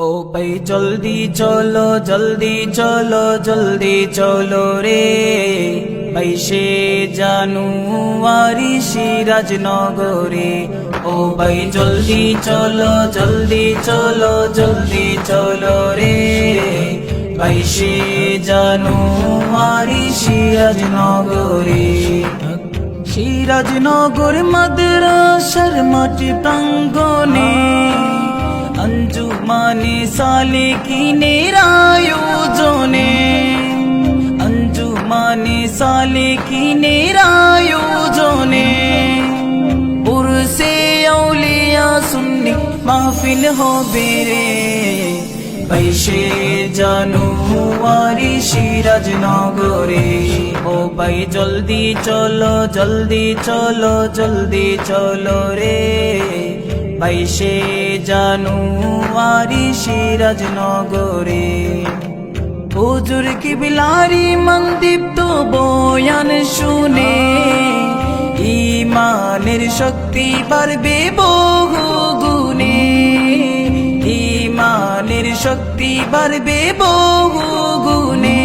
ও ভাই, জলদি চলো জলদি চলো জলদি চলো রে। বাইশে জানুয়ারি সিরাজ নগরে ও ভাই, জলদি চলো জলদি চলো জলদি চলো রে। বাইশে জানুয়ারি সিরাজ নগরে সিরাজনগর। মাদ্রাসার মাটি প্রাঙ্গনে অঞ্জুমানে সালে কিনে রায়োজনে। অঞ্জুমানে সালে কিনে রায়োজনে। পুরুষে আউলিয়া সুন্নি মাহফিল হবে রে। বাইশে জানুয়ারি সিরাজ নগরে ও ভাই, জলদি চলো জলদি চলো জলদি চলো রে। বাইশে জানুয়ারি সিরাজ নগরে হুজুর কি বিলারি মন্দীপ্ত বয়ান শুনে ইমানের শক্তি বাড়বে বহু গুণে। ইমানের শক্তি বাড়বে বহু গুণে।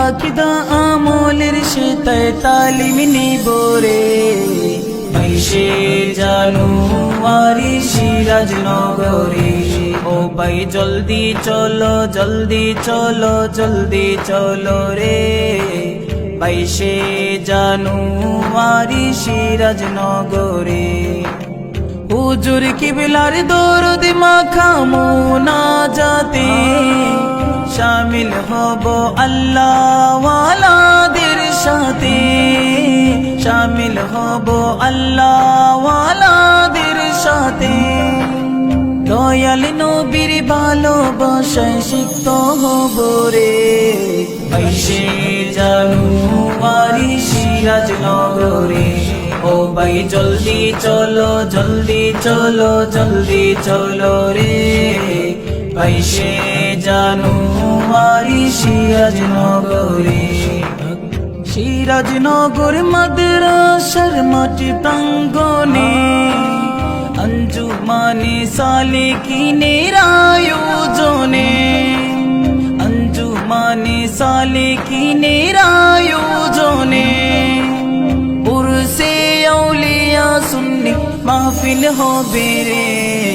আকিদা আমলের সে তাই তালিম নিব রে বাইশে জানুয়ারি সিরাজ নগরে ও ভাই, জলদি চলো জলদি চলো জলদি চলো রে। ভাই বাইশে জানুয়ারি সিরাজ নগরে হুজুর কিবলার দরদ মাখামো না যাতে শামিল হব আল্লাহ ওয়ালাদের সাথে। শামিল হব আল্লাহ ওয়ালাদের সাথে দয়াল নবীর ভালোবাসায় সিক্ত হব রে বাইশে জানুয়ারি সিরাজ নগরে ও ভাই জলদি চলো জলদি চলো জলদি চলো রে বাইশে জানুয়ারি সিরাজ নগরে সিরাজ নগর মাদ্রাসার মাটি প্রাঙ্গনে অঞ্জুমানে সালে কিনে রায়োজনে অঞ্জুমানে সালে কিনে রায়োজনে পুরুষে আউলিয়া সুন্নি মাহফিল হবে রে।